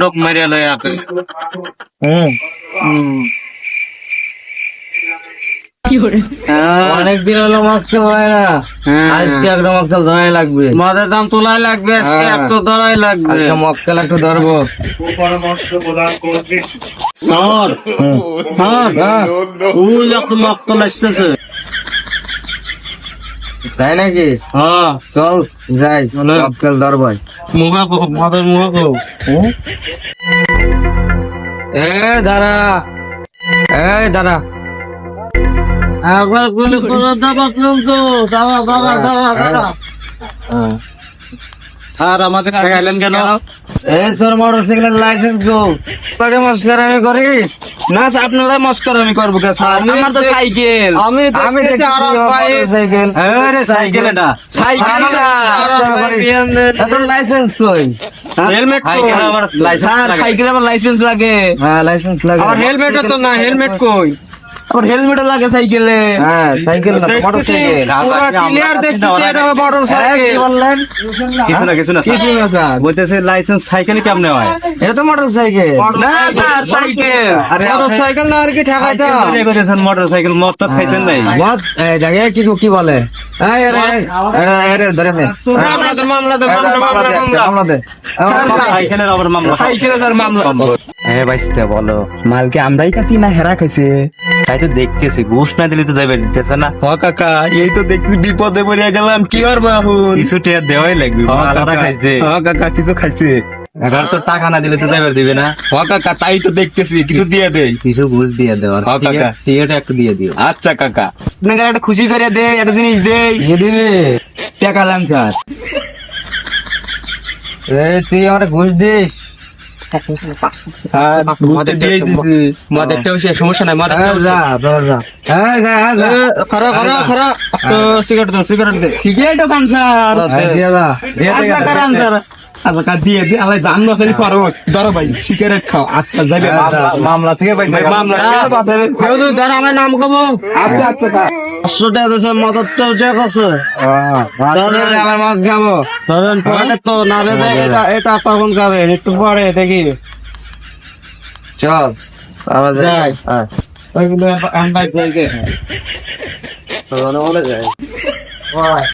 ডব মারিয়া লয় আকে হুম। অনেক দিন হলো মক্কেল হয় না। হ্যাঁ। আজকে একটা মক্কেল ধরাই লাগবে। মদের দাম তোলাই লাগবে আজকে হ্যাঁ। একশো ধরাই লাগবে। মক্কেল একটু ধরবো। স্যার স্যার ওই একটা আসতেছে। তাই নাকি? হ্যাঁ। চল যাই চলো। মক্কেল ধরবাই মুখা কো মদের মুখা কো এ দাঁড়া। এই দাঁড়া। একবার গুলি করে দাবা কিন্তু। দাবা দাবা দাবা দাবা আর আমাদের আগাইলেন কেন? এই তোর মোটর সাইকেলের লাইসেন্স গো তোকে মস্কার আমি করি? না স্যার, আপনারা মস্কর আমি করব স্যার। আমার তো সাইকেল। আমি আমি সাইকেল। আরে সাইকেল এটা। সাইকেল লাইসেন্স কই? হেলমেট কই? লাইসেন্স স্যার লাগে। সাইকেল আমার লাইসেন্স লাগে। হ্যাঁ লাইসেন্স লাগে। হেলমেট তো না হেলমেট কই? আবার হেলমেট লাগে সাইকেলে। হ্যাঁ সাইকেল না মোটর সাইকেল পুরো ক্লিয়ার দেখতেছি এটা মোটর কি বললেন? কিছু না কিছু না কিছু না স্যার। বলতেছে লাইসেন্স সাইকেল কেমনে হয়? এটা তো মোটর সাইকেল না স্যার সাইকেল। আরে মোটর সাইকেল না আর কি ঠেকাইতে মোটর সাইকেল মদ তো খাইছেন নাই মত এই কি কি বলে? আরে আরে আরে হ্যাঁ বলো। মালকে আমরাই কাটি না হেরা খাইছে। তাই তো দেখতেছি ঘুষ না দিলে তো যাবে দিতেছে না। হ কাকা এই তো দেখবি বিপদে পড়ে গেলাম কি করব এখন কিছু টিয়া দেওয়াই লাগবে হ মালাটা খাইছে। হ কাকা কিছু খাইছে। এবার তো টাকা না দিলে তো যাবে দিবে না। হ কাকা তাই তো দেখতেছি কিছু দিয়ে দেই। কিছু ঘুষ দিয়ে দেওয়ার। হ্যাঁ, কাকা। সিগারেট একটু দিয়ে দিও। আচ্ছা কাকা। আপনাকে একটা খুশি করে দে একটা জিনিস দেই। কি দিবি? টাকা লান স্যার। এই তুই আমার ঘুষ দিস? সমস্যা নাই মদের যা তোর যা। এই যা এই যা। খরা খরা খরা। সিগারেট দাও সিগারেট সিগারেট কান স্যার এই দিয়ে যা আচ্ছা আচ্ছা দিয়ে দে আলাই জান না সারি পারো। ধরো ভাই সিগারেট খাও। আজকে যাবে মামলা থেকে পাইছে মামলা কেউ তুই ধর আমার নাম কব। আচ্ছা আচ্ছা পাঁচশো টাকা দিয়েছে মদর তো চেক আছে আমার মগ খাব। ধরেন পরে তো না এটা এটা তখন খাবে একটু পরে দেখি। চল। আবার যাই। হ্যাঁ।